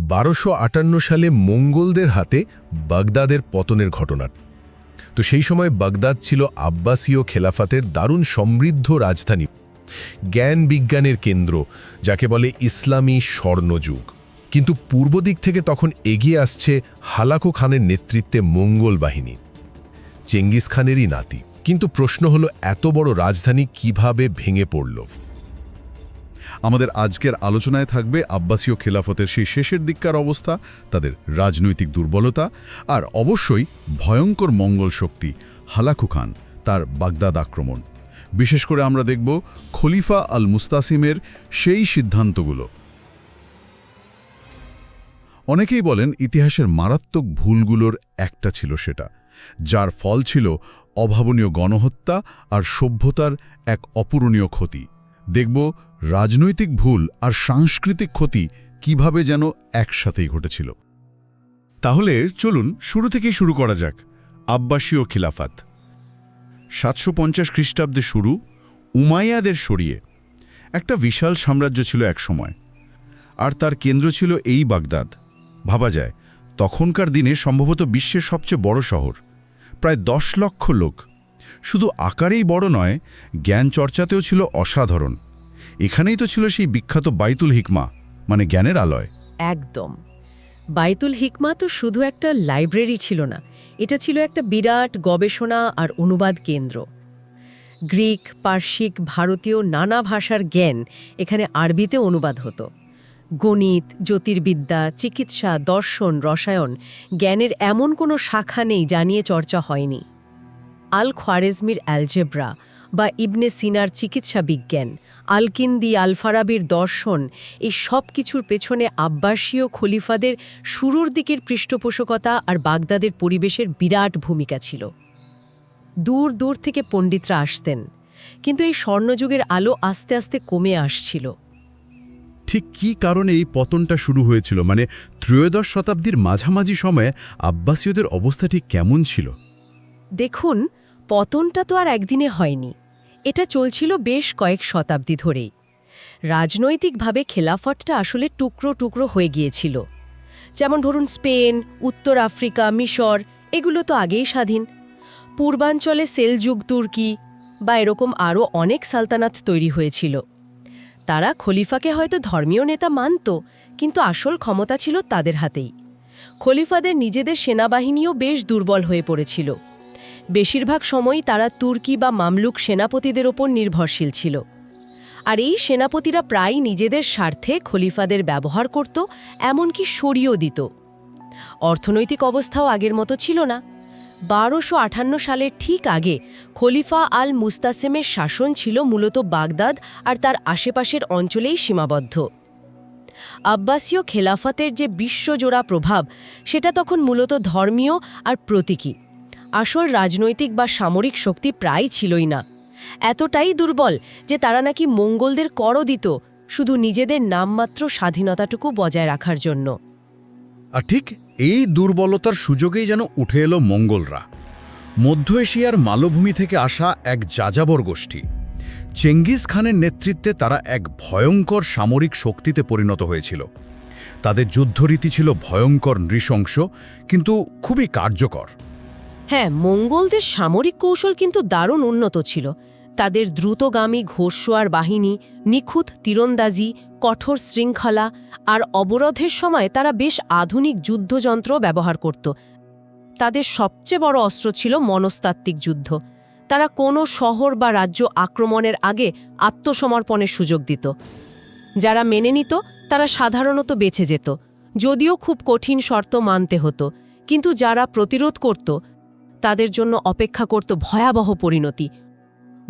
বারোশো সালে মঙ্গলদের হাতে বাগদাদের পতনের ঘটনা। তো সেই সময় বাগদাদ ছিল আব্বাসীয় খেলাফাতের দারুণ সমৃদ্ধ রাজধানী। জ্ঞান বিজ্ঞানের কেন্দ্র, যাকে বলে ইসলামী স্বর্ণযুগ। কিন্তু পূর্ব দিক থেকে তখন এগিয়ে আসছে হালাকো খানের নেতৃত্বে মঙ্গল বাহিনী। চেঙ্গিস খানেরই নাতি। কিন্তু প্রশ্ন হলো, এত বড় রাজধানী কীভাবে ভেঙে পড়ল? আমাদের আজকের আলোচনায় থাকবে আব্বাসীয় খেলাফতের সেই শেষের দিককার অবস্থা, তাদের রাজনৈতিক দুর্বলতা আর অবশ্যই ভয়ঙ্কর মঙ্গল শক্তি হালাকু খান, তার বাগদাদ আক্রমণ। বিশেষ করে আমরা দেখব খলিফা আল মুস্তাসিমের সেই সিদ্ধান্তগুলো। অনেকেই বলেন ইতিহাসের মারাত্মক ভুলগুলোর একটা ছিল সেটা, যার ফল ছিল অভাবনীয় গণহত্যা আর সভ্যতার এক অপূরণীয় ক্ষতি। দেখব রাজনৈতিক ভুল আর সাংস্কৃতিক ক্ষতি কীভাবে যেন একসাথেই ঘটেছিল। তাহলে চলুন শুরু থেকেই শুরু করা যাক, আব্বাসীয় খিলাফাত। সাতশো পঞ্চাশ খ্রিস্টাব্দে শুরু উমাইয়াদের সরিয়ে একটা বিশাল সাম্রাজ্য ছিল একসময় আর তার কেন্দ্র ছিল এই বাগদাদ। ভাবা যায়, তখনকার দিনে সম্ভবত বিশ্বের সবচেয়ে বড় শহর, প্রায় দশ লক্ষ লোক। শুধু আকারেই বড় নয় জ্ঞান চর্চাতেও ছিল অসাধারণ। এখানেই তো ছিল সেই বিখ্যাত বাইতুল হিকমা মানে জ্ঞানের আলয়। একদম। বাইতুল হিকমা তো শুধু একটা লাইব্রেরি ছিল না, এটা ছিল একটা বিরাট গবেষণা আর অনুবাদ কেন্দ্র। গ্রিক পার্শ্বিক ভারতীয় নানা ভাষার জ্ঞান এখানে আরবিতে অনুবাদ হতো। গণিত, জ্যোতির্বিদ্যা, চিকিৎসা, দর্শন, রসায়ন, জ্ঞানের এমন কোনো শাখা নেই যা নিয়ে চর্চা হয়নি। আল খোয়ারেজমির অ্যালজেব্রা বা ইবনে সিনার চিকিৎসা বিজ্ঞান আলকিন্দি আলফারাবির দর্শন এই সব কিছুর পেছনে আব্বাসীয় খলিফাদের শুরুর দিকের পৃষ্ঠপোষকতা আর বাগদাদের পরিবেশের বিরাট ভূমিকা ছিল। দূর দূর থেকে পণ্ডিতরা আসতেন কিন্তু এই স্বর্ণযুগের আলো আস্তে আস্তে কমে আসছিল। ঠিক কী কারণে এই পতনটা শুরু হয়েছিল? মানে ত্রয়োদশ শতাব্দীর মাঝামাঝি সময়ে আব্বাসীয়দের অবস্থা ঠিক কেমন ছিল? দেখুন পতনটা তো আর একদিনে হয়নি। এটা চলছিল বেশ কয়েক শতাব্দী ধরেই। রাজনৈতিকভাবে খেলাফটটা আসলে টুকরো টুকরো হয়ে গিয়েছিল। যেমন ধরুন স্পেন, উত্তর আফ্রিকা, মিশর, এগুলো তো আগেই স্বাধীন। পূর্বাঞ্চলে সেলযুগ তুর্কি বা এরকম আরও অনেক সালতানাত তৈরি হয়েছিল। তারা খলিফাকে হয়তো ধর্মীয় নেতা মানত, কিন্তু আসল ক্ষমতা ছিল তাদের হাতেই। খলিফাদের নিজেদের সেনাবাহিনীও বেশ দুর্বল হয়ে পড়েছিল। বেশিরভাগ সময়ই তারা তুর্কি বা মামলুক সেনাপতিদের ওপর নির্ভরশীল ছিল। আর এই সেনাপতিরা প্রায় নিজেদের স্বার্থে খলিফাদের ব্যবহার করত, এমনকি সরিয়েও দিত। অর্থনৈতিক অবস্থাও আগের মতো ছিল না। বারোশো আঠান্ন সালের ঠিক আগে খলিফা আল মুস্তাসেমের শাসন ছিল মূলত বাগদাদ আর তার আশেপাশের অঞ্চলেই সীমাবদ্ধ। আব্বাসীয় খেলাফতের যে বিশ্বজোড়া প্রভাব, সেটা তখন মূলত ধর্মীয় আর প্রতীকী। আসল রাজনৈতিক বা সামরিক শক্তি প্রায় ছিলই না। এতটাই দুর্বল যে তারা নাকি মঙ্গলদের করও দিত শুধু নিজেদের নামমাত্র স্বাধীনতাটুকু বজায় রাখার জন্য। আর ঠিক এই দুর্বলতার সুযোগেই যেন উঠে এলো মঙ্গলরা। মধ্য এশিয়ার মালভূমি থেকে আসা এক যাযাবর গোষ্ঠী। চেঙ্গিস খানের নেতৃত্বে তারা এক ভয়ঙ্কর সামরিক শক্তিতে পরিণত হয়েছিল। তাদের যুদ্ধরীতি ছিল ভয়ঙ্কর নৃশংস, কিন্তু খুবই কার্যকর। হ্যাঁ মঙ্গলদের সামরিক কৌশল কিন্তু দারুণ উন্নত ছিল। তাদের দ্রুতগামী ঘোষোয়ার বাহিনী, নিখুঁত তীরন্দাজি, কঠোর শৃঙ্খলা আর অবরোধের সময় তারা বেশ আধুনিক যুদ্ধযন্ত্র ব্যবহার করত। তাদের সবচেয়ে বড় অস্ত্র ছিল মনস্তাত্ত্বিক যুদ্ধ। তারা কোনো শহর বা রাজ্য আক্রমণের আগে আত্মসমর্পণের সুযোগ দিত। যারা মেনে নিত, তারা সাধারণত বেঁচে যেত। যদিও খুব কঠিন শর্ত মানতে হতো, কিন্তু যারা প্রতিরোধ করত তাদের জন্য অপেক্ষা করত ভয়াবহ পরিণতি।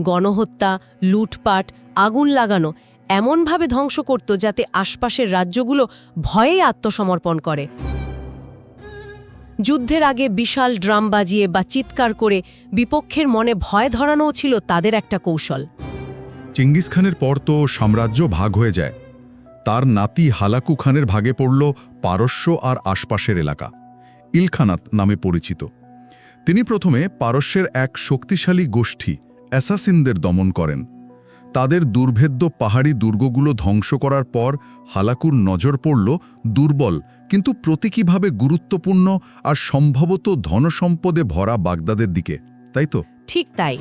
গণহত্যা, লুটপাট, আগুন লাগানো এমনভাবে ধ্বংস করত যাতে আশপাশের রাজ্যগুলো ভয়ে আত্মসমর্পণ করে। যুদ্ধের আগে বিশাল ড্রাম বাজিয়ে বা চিৎকার করে বিপক্ষের মনে ভয় ধরানোও ছিল তাদের একটা কৌশল। চেঙ্গিস খানের পর তো সাম্রাজ্য ভাগ হয়ে যায়। তার নাতি হালাকু খানের ভাগে পড়ল পারস্য আর আশপাশের এলাকা। ইলখানাত নামে পরিচিত। তিনি প্রথমে পারস্যের এক শক্তিশালী গোষ্ঠী, অ্যাসাসিনদের দমন করেন। তাদের দুর্ভেদ্য পাহাড়ি দুর্গগুলো ধ্বংস করার পর হালাকুর নজর পড়ল দুর্বল, কিন্তু প্রতীকীভাবে গুরুত্বপূর্ণ আর সম্ভবত ধনসম্পদে ভরা বাগদাদের দিকে, তাই তো? ঠিক তাই।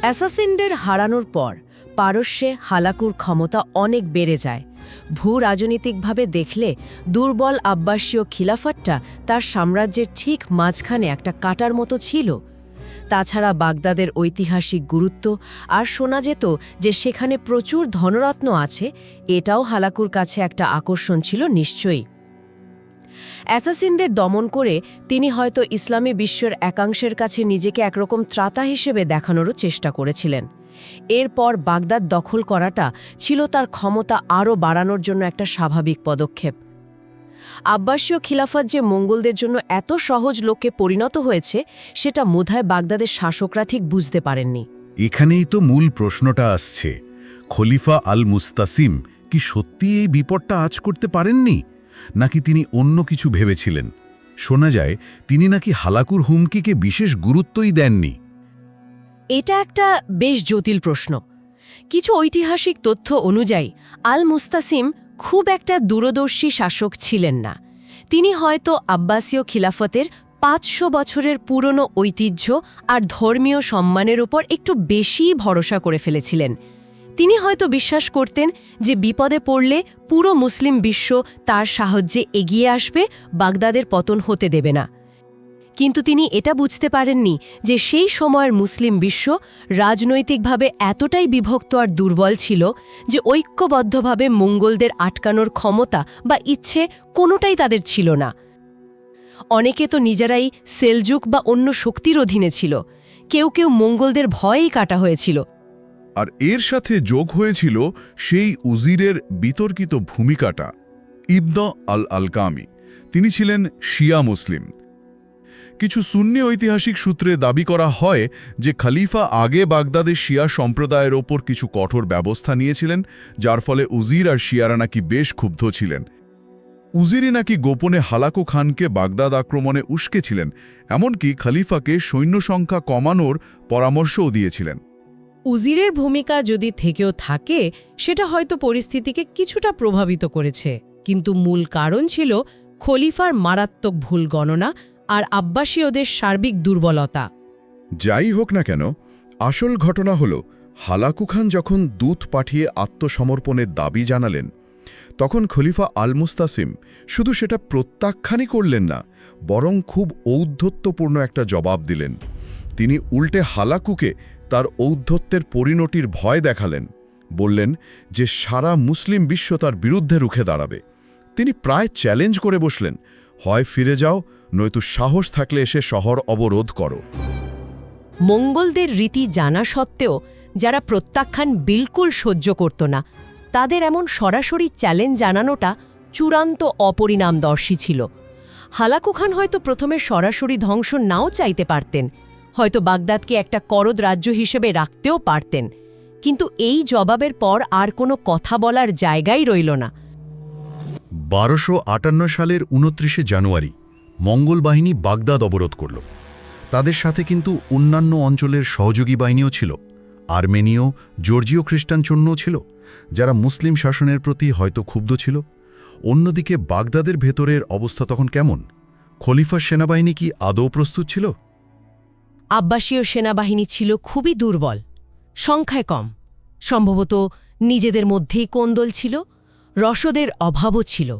অ্যাসাসিনদের হারানোর পর পারস্যে হালাকুর ক্ষমতা অনেক বেড়ে যায় ভূ রাজনীতিকভাবে দেখলে দুর্বল আব্বাসীয় খিলাফতটা তার সাম্রাজ্যের ঠিক মাঝখানে একটা কাটার মতো ছিল। তাছাড়া বাগদাদের ঐতিহাসিক গুরুত্ব আর শোনা যেত যে সেখানে প্রচুর ধনরত্ন আছে, এটাও হালাকুর কাছে একটা আকর্ষণ ছিল নিশ্চয়ই। অ্যাসাসিনদের দমন করে তিনি হয়তো ইসলামী বিশ্বের একাংশের কাছে নিজেকে একরকম ত্রাতা হিসেবে দেখানোরও চেষ্টা করেছিলেন। এরপর বাগদাদ দখল করাটা ছিল তার ক্ষমতা আরও বাড়ানোর জন্য একটা স্বাভাবিক পদক্ষেপ। আব্বাসীয় খিলাফত যে মঙ্গলদের জন্য এত সহজ লোককে পরিণত হয়েছে, সেটা মোধায় বাগদাদের শাসকরা ঠিক বুঝতে পারেননি। এখানেই তো মূল প্রশ্নটা আসছে, খলিফা আল মুস্তাসিম কি সত্যি এই বিপদটা আজ করতে পারেননি, নাকি তিনি অন্য কিছু ভেবেছিলেন? শোনা যায়, তিনি নাকি হালাকুর হুমকিকে বিশেষ গুরুত্বই দেননি। এটা একটা বেশ জটিল প্রশ্ন। কিছু ঐতিহাসিক তথ্য অনুযায়ী আল মুস্তাসিম খুব একটা দূরদর্শী শাসক ছিলেন না। তিনি হয়তো আব্বাসীয় খিলাফতের পাঁচশো বছরের পুরনো ঐতিহ্য আর ধর্মীয় সম্মানের ওপর একটু বেশি ভরসা করে ফেলেছিলেন। তিনি হয়তো বিশ্বাস করতেন যে বিপদে পড়লে পুরো মুসলিম বিশ্ব তার সাহায্যে এগিয়ে আসবে, বাগদাদের পতন হতে দেবে না। কিন্তু তিনি এটা বুঝতে পারেননি যে সেই সময়ের মুসলিম বিশ্ব রাজনৈতিকভাবে এতটাই বিভক্ত আর দুর্বল ছিল যে ঐক্যবদ্ধভাবে মঙ্গলদের আটকানোর ক্ষমতা বা ইচ্ছে কোনোটাই তাদের ছিল না। অনেকে তো নিজেরাই সেলজুক বা অন্য শক্তির অধীনে ছিল। কেউ কেউ মঙ্গলদের ভয়েই কাটা হয়েছিল। আর এর সাথে যোগ হয়েছিল সেই উজিরের বিতর্কিত ভূমিকাটা ইবদ আল আলকামি তিনি ছিলেন শিয়া মুসলিম। কিছু সুন্নি ঐতিহাসিক সূত্রে দাবি করা হয় যে খলিফা আগে বাগদাদের শিয়া সম্প্রদায়ের ওপর কিছু কঠোর ব্যবস্থা নিয়েছিলেন, যার ফলে উজির আর শিয়ারা নাকি বেশ ক্ষুব্ধ ছিলেন। উজিরি নাকি গোপনে হালাকু খানকে বাগদাদ আক্রমণে উস্কেছিলেন এমনকি খলিফাকে সৈন্য সংখ্যা কমানোর পরামর্শও দিয়েছিলেন। উজিরের ভূমিকা যদি থেকেও থাকে, সেটা হয়তো পরিস্থিতিকে কিছুটা প্রভাবিত করেছে। কিন্তু মূল কারণ ছিল খলিফার মারাত্মক ভুল গণনা আর আব্বাসীয়দের সার্বিক দুর্বলতা। যাই হোক না কেন, আসল ঘটনা হল, হালাকু খান যখন দূত পাঠিয়ে আত্মসমর্পণের দাবি জানালেন, তখন খলিফা আল মুস্তাসিম শুধু সেটা প্রত্যাখ্যানই করলেন না, বরং খুব ঔদ্ধত্যপূর্ণ একটা জবাব দিলেন। তিনি উল্টে হালাকুকে তার ঔদ্ধত্যের পরিণতির ভয় দেখালেন, বললেন যে সারা মুসলিম বিশ্ব তার বিরুদ্ধে রুখে দাঁড়াবে। তিনি প্রায় চ্যালেঞ্জ করে বসলেন হয় ফিরে যাও, নয়তো সাহস থাকলে এসে শহর অবরোধ করো। মঙ্গলদের রীতি জানা সত্ত্বেও, যারা প্রত্যাখ্যান বিলকুল সহ্য করত না, তাদের এমন সরাসরি চ্যালেঞ্জ জানানোটা চূড়ান্ত অপরিণামদর্শী ছিল। হালাকু খান হয়তো প্রথমে সরাসরি ধ্বংস নাও চাইতে পারতেন, হয়তো বাগদাদকে একটা করদ রাজ্য হিসেবে রাখতেও পারতেন, কিন্তু এই জবাবের পর আর কোনো কথা বলার জায়গাই রইল না। বারোশো আটান্ন সালের উনত্রিশে জানুয়ারি মঙ্গল বাহিনী বাগদাদ অবরোধ করল। তাদের সাথে কিন্তু অন্যান্য অঞ্চলের সহযোগী বাহিনীও ছিল। আর্মেনীয়, জর্জীয় খ্রিস্টান চন্যও ছিল, যারা মুসলিম শাসনের প্রতি হয়তো ক্ষুব্ধ ছিল। অন্যদিকে বাগদাদের ভেতরের অবস্থা তখন কেমন? খলিফার সেনাবাহিনী কি আদৌ প্রস্তুত ছিল? আব্বাসীয় সেনাবাহিনী ছিল খুবই দুর্বল, সংখ্যায় কম। সম্ভবত নিজেদের মধ্যেই কোন্দল ছিল রসদের অভাবও ছিল।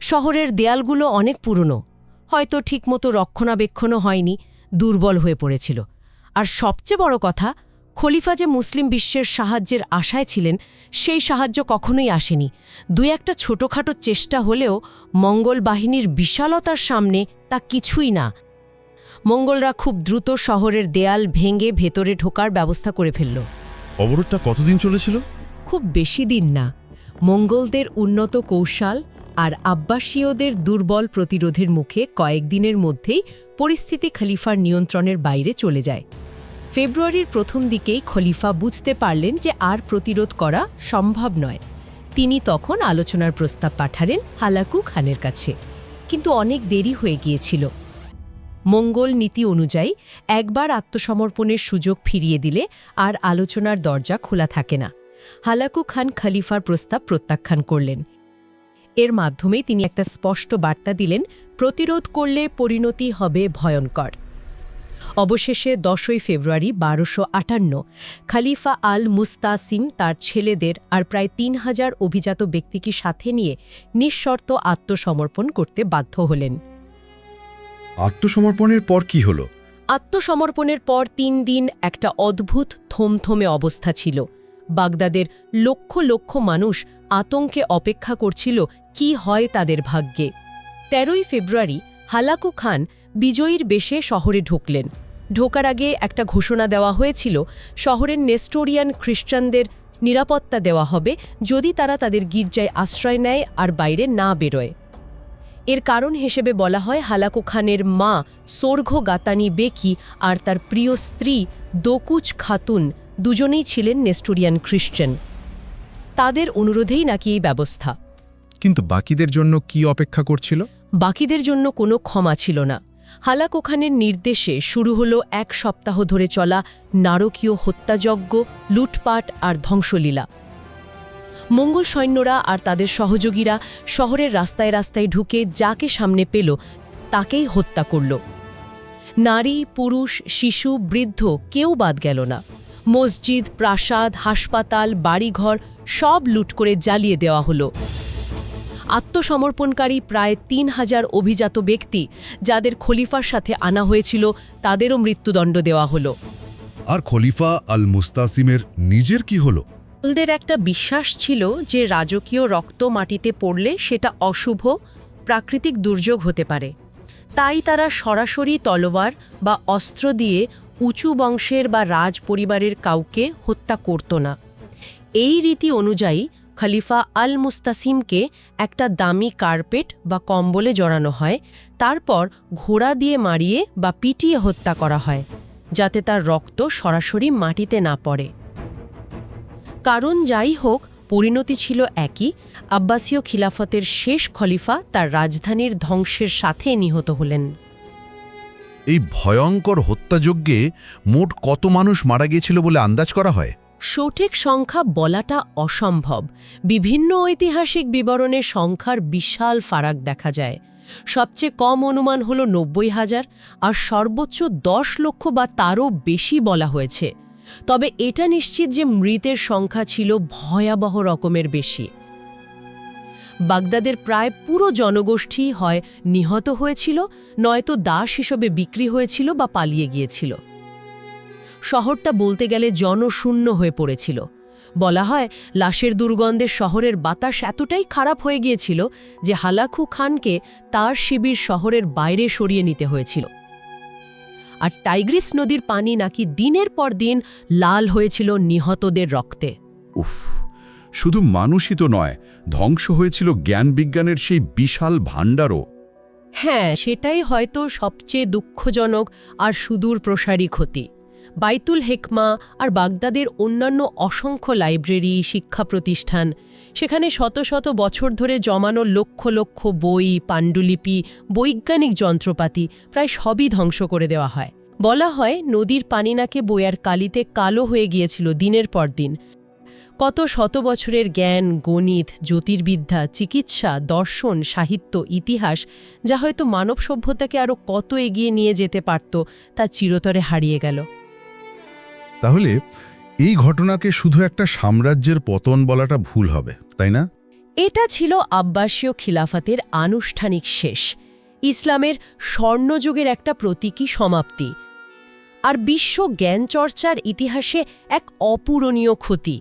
শহরের দেয়ালগুলো অনেক পুরনো হয়তো ঠিকমতো রক্ষণাবেক্ষণও হয়নি দুর্বল হয়ে পড়েছিল। আর সবচেয়ে বড় কথা খলিফা যে মুসলিম বিশ্বের সাহায্যের আশায় ছিলেন সেই সাহায্য কখনোই আসেনি। দুই একটা ছোটোখাটো চেষ্টা হলেও মঙ্গল বাহিনীর বিশালতার সামনে তা কিছুই না। মঙ্গলরা খুব দ্রুত শহরের দেয়াল ভেঙে ভেতরে ঢোকার ব্যবস্থা করে ফেলল। অবরোধটা কতদিন চলেছিল? খুব বেশি দিন না। মঙ্গলদের উন্নত কৌশল আর আব্বাসীয়দের দুর্বল প্রতিরোধের মুখে কয়েকদিনের মধ্যেই পরিস্থিতি খলিফার নিয়ন্ত্রণের বাইরে চলে যায়। ফেব্রুয়ারির প্রথম দিকেই খলিফা বুঝতে পারলেন যে আর প্রতিরোধ করা সম্ভব নয়। তিনি তখন আলোচনার প্রস্তাব পাঠালেন হালাকু খানের কাছে। কিন্তু অনেক দেরি হয়ে গিয়েছিল। মঙ্গল নীতি অনুযায়ী একবার আত্মসমর্পণের সুযোগ ফিরিয়ে দিলে আর আলোচনার দরজা খোলা থাকে না। হালাকু খান খলিফার প্রস্তাব প্রত্যাখ্যান করলেন। এর মাধ্যমে তিনি একটা স্পষ্ট বার্তা দিলেন প্রতিরোধ করলে পরিণতি হবে ভয়ঙ্কর। অবশেষে দশই ফেব্রুয়ারি বারোশো আটান্ন খালিফা আল মুস্তাসিম তার ছেলেদের আর প্রায় তিন হাজার অভিজাত ব্যক্তিকে সাথে নিয়ে নিঃশর্ত আত্মসমর্পণ করতে বাধ্য হলেন। আত্মসমর্পণের পর কি হলো? আত্মসমর্পণের পর তিন দিন একটা অদ্ভুত থমথমে অবস্থা ছিল। বাগদাদের লক্ষ লক্ষ মানুষ আতঙ্কে অপেক্ষা করছিল কি হয় তাদের ভাগ্যে। তেরোই ফেব্রুয়ারি হালাকু খান বিজয়ীর বেশে শহরে ঢুকলেন। ঢোকার আগে একটা ঘোষণা দেওয়া হয়েছিল, শহরের নেস্টোরিয়ান খ্রিস্টানদের নিরাপত্তা দেওয়া হবে যদি তারা তাদের গির্জায় আশ্রয় নেয় আর বাইরে না বেরোয়। এর কারণ হিসেবে বলা হয় হালাকু খানের মা সোর্ঘ গাতানি বেকি আর তার প্রিয় স্ত্রী দোকুচ খাতুন দুজনেই ছিলেন নেস্টোরিয়ান খ্রিস্টান তাদের অনুরোধেই নাকি এই ব্যবস্থা। কিন্তু বাকিদের জন্য কি অপেক্ষা করছিল? বাকিদের জন্য কোনো ক্ষমা ছিল না। হালাকু খানের নির্দেশে শুরু হলো এক সপ্তাহ ধরে চলা নারকীয় হত্যাযজ্ঞ লুটপাট আর ধ্বংসলীলা। মঙ্গল সৈন্যরা আর তাদের সহযোগীরা শহরের রাস্তায় রাস্তায় ঢুকে যাকে সামনে পেল তাকেই হত্যা করল। নারী পুরুষ শিশু বৃদ্ধ কেউ বাদ গেল না। মসজিদ প্রাসাদ হাসপাতাল বাড়িঘর সব লুট করে জ্বালিয়ে দেওয়া হলো। আত্মসমর্পণকারী প্রায় তিন হাজার অভিজাত ব্যক্তি যাদের খলিফার সাথে আনা হয়েছিল তাদেরও মৃত্যুদণ্ড দেওয়া হলো। আর খলিফা আল মুস্তাসিমের নিজের কি হলো? মুঘলদের একটা বিশ্বাস ছিল যে রাজকীয় রক্ত মাটিতে পড়লে সেটা অশুভ প্রাকৃতিক দুর্যোগ হতে পারে। তাই তারা সরাসরি তলোয়ার বা অস্ত্র দিয়ে উঁচু বংশের বা রাজ পরিবারের কাউকে হত্যা করত না। এই রীতি অনুযায়ী খলিফা আল মুস্তাসিমকে একটা দামি কার্পেট বা কম্বলে জড়ানো হয়, তারপর ঘোড়া দিয়ে মারিয়ে বা পিটিয়ে হত্যা করা হয়, যাতে তার রক্ত সরাসরি মাটিতে না পড়ে। কারণ যাই হোক, পরিণতি ছিল একই, আব্বাসীয় খিলাফতের শেষ খলিফা তার রাজধানীর ধ্বংসের সাথে নিহত হলেন। এই ভয়ঙ্কর হত্যাযজ্ঞে মোট কত মানুষ মারা গিয়েছিল বলে আন্দাজ করা হয়? সঠিক সংখ্যা বলাটা অসম্ভব। বিভিন্ন ঐতিহাসিক বিবরণে সংখ্যার বিশাল ফারাক দেখা যায়। সবচেয়ে কম অনুমান হল নব্বই হাজার, আর সর্বোচ্চ দশ লক্ষ বা তারও বেশি বলা হয়েছে। তবে এটা নিশ্চিত যে মৃতের সংখ্যা ছিল ভয়াবহ রকমের বেশি। বাগদাদের প্রায় পুরো জনগোষ্ঠী হয় নিহত হয়েছিল, নয়তো দাস হিসেবে বিক্রি হয়েছিল বা পালিয়ে গিয়েছিল। শহরটা বলতে গেলে জনশূন্য হয়ে পড়েছিল। বলা হয়, লাশের দুর্গন্ধে শহরের বাতাস এতটাই খারাপ হয়ে গিয়েছিল যে হালাখু খানকে তার শিবির শহরের বাইরে সরিয়ে নিতে হয়েছিল। আর টাইগ্রিস নদীর পানি নাকি দিনের পর দিন লাল হয়েছিল নিহতদের রক্তে। উফ। শুধু মানুষই তো নয়, ধ্বংস হয়েছিল জ্ঞান বিজ্ঞানের সেই বিশাল ভাণ্ডারও। হ্যাঁ সেটাই হয়তো সবচেয়ে দুঃখজনক আর সুদূর প্রসারী ক্ষতি। বাইতুল হেকমা আর বাগদাদের অন্যান্য অসংখ্য লাইব্রেরি, শিক্ষা প্রতিষ্ঠান, সেখানে শত শত বছর ধরে জমানো লক্ষ লক্ষ বই, পাণ্ডুলিপি, বৈজ্ঞানিক যন্ত্রপাতি প্রায় সবই ধ্বংস করে দেওয়া হয়। বলা হয়, নদীর পানি নাকে বইয়ার কালিতে কালো হয়ে গিয়েছিল দিনের পর দিন। কত শত বছরের জ্ঞান গণিত জ্যোতির্বিদ্যা চিকিৎসা দর্শন সাহিত্য ইতিহাস যা হয়তো মানব সভ্যতাকে আরও কত এগিয়ে নিয়ে যেতে পারত তা চিরতরে হারিয়ে গেল। তাহলে এই ঘটনাকে শুধু একটা সাম্রাজ্যের পতন বলাটা ভুল হবে তাই না? এটা ছিল আব্বাসীয় খিলাফাতের আনুষ্ঠানিক শেষ। ইসলামের স্বর্ণযুগের একটা প্রতীকী সমাপ্তি। আর বিশ্ব জ্ঞানচর্চার ইতিহাসে এক অপূরণীয় ক্ষতি।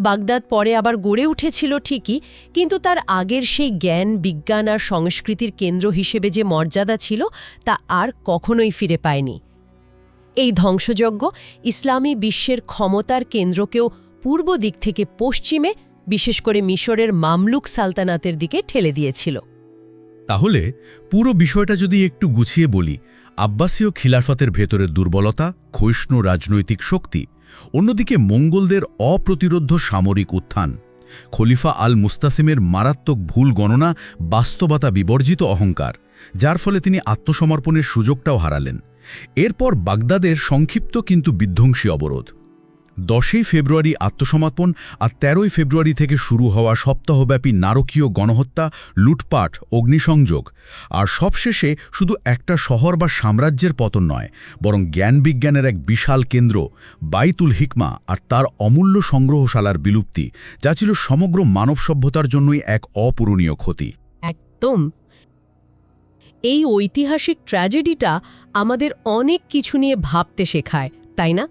বাগদাদ পরে আবার গড়ে উঠেছিল ঠিকই, কিন্তু তার আগের সেই জ্ঞান, বিজ্ঞান আর সংস্কৃতির কেন্দ্র হিসেবে যে মর্যাদা ছিল, তা আর কখনোই ফিরে পায়নি। এই ধ্বংসযজ্ঞ ইসলামী বিশ্বের ক্ষমতার কেন্দ্রকেও পূর্ব দিক থেকে পশ্চিমে, বিশেষ করে মিশরের মামলুক সালতানাতের দিকে ঠেলে দিয়েছিল। তাহলে পুরো বিষয়টা যদি একটু গুছিয়ে বলি, আব্বাসীয় খিলাফতের ভেতরের দুর্বলতা ক্ষয়িষ্ণু রাজনৈতিক শক্তি অন্যদিকে মঙ্গলদের অপ্রতিরোধ সামরিক উত্থান। খলিফা আল মুস্তাসিমের মারাত্মক ভুল গণনা বাস্তবতা বিবর্জিত অহংকার, যার ফলে তিনি আত্মসমর্পণের সুযোগটাও হারালেন। এরপর বাগদাদের সংক্ষিপ্ত কিন্তু বিধ্বংসী অবরোধ। দশই ফেব্রুয়ারি আত্মসমর্পণ আর তেরোই ফেব্রুয়ারি থেকে শুরু হওয়া সপ্তাহব্যাপী নারকীয় গণহত্যা, লুটপাট, অগ্নিসংযোগ। আর সবশেষে শুধু একটা শহর বা সাম্রাজ্যের পতন নয়, বরং জ্ঞান বিজ্ঞানের এক বিশাল কেন্দ্র, বাইতুল হিকমা আর তার অমূল্য সংগ্রহশালার বিলুপ্তি, যা ছিল সমগ্র মানব সভ্যতার জন্যই এক অপূরণীয় ক্ষতি। একদম। এই ঐতিহাসিক ট্র্যাজেডিটা আমাদের অনেক কিছু নিয়ে ভাবতে শেখায়, তাই না?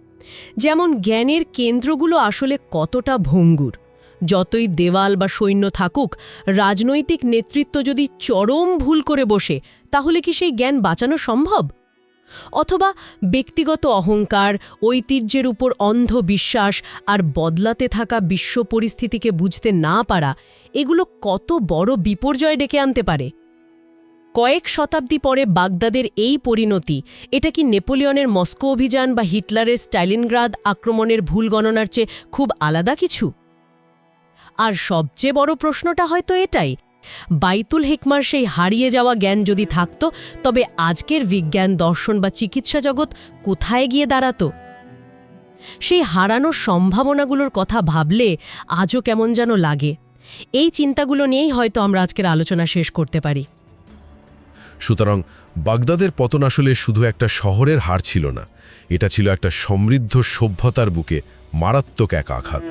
যেমন জ্ঞানের কেন্দ্রগুলো আসলে কতটা ভঙ্গুর। যতই দেওয়াল বা সৈন্য থাকুক, রাজনৈতিক নেতৃত্ব যদি চরম ভুল করে বসে, তাহলে কি সেই জ্ঞান বাঁচানো সম্ভব? অথবা ব্যক্তিগত অহংকার, ঐতিহ্যের উপর অন্ধ বিশ্বাস আর বদলাতে থাকা বিশ্ব পরিস্থিতিকে বুঝতে না পারা, এগুলো কত বড় বিপর্যয় ডেকে আনতে পারে? কয়েক শতাব্দী পরে বাগদাদের এই পরিণতি, এটা কি নেপোলিয়নের মস্কো অভিযান বা হিটলারের স্টালিনগ্রাদ আক্রমণের ভুল গণনার চেয়ে খুব আলাদা কিছু? আর সবচেয়ে বড় প্রশ্নটা হয়তো এটাই, বাইতুল হিকমার সেই হারিয়ে যাওয়া জ্ঞান যদি থাকত, তবে আজকের বিজ্ঞান, দর্শন বা চিকিৎসা জগৎ কোথায় গিয়ে দাঁড়াতো? সেই হারানোর সম্ভাবনাগুলোর কথা ভাবলে আজও কেমন যেন লাগে। এই চিন্তাগুলো নিয়েই হয়তো আমরা আজকের আলোচনা শেষ করতে পারি। সুতরাং বাগদাদের পতন আসলে শুধু একটা শহরের হার ছিল না, এটা ছিল একটা সমৃদ্ধ সভ্যতার বুকে মারাত্মক এক আঘাত।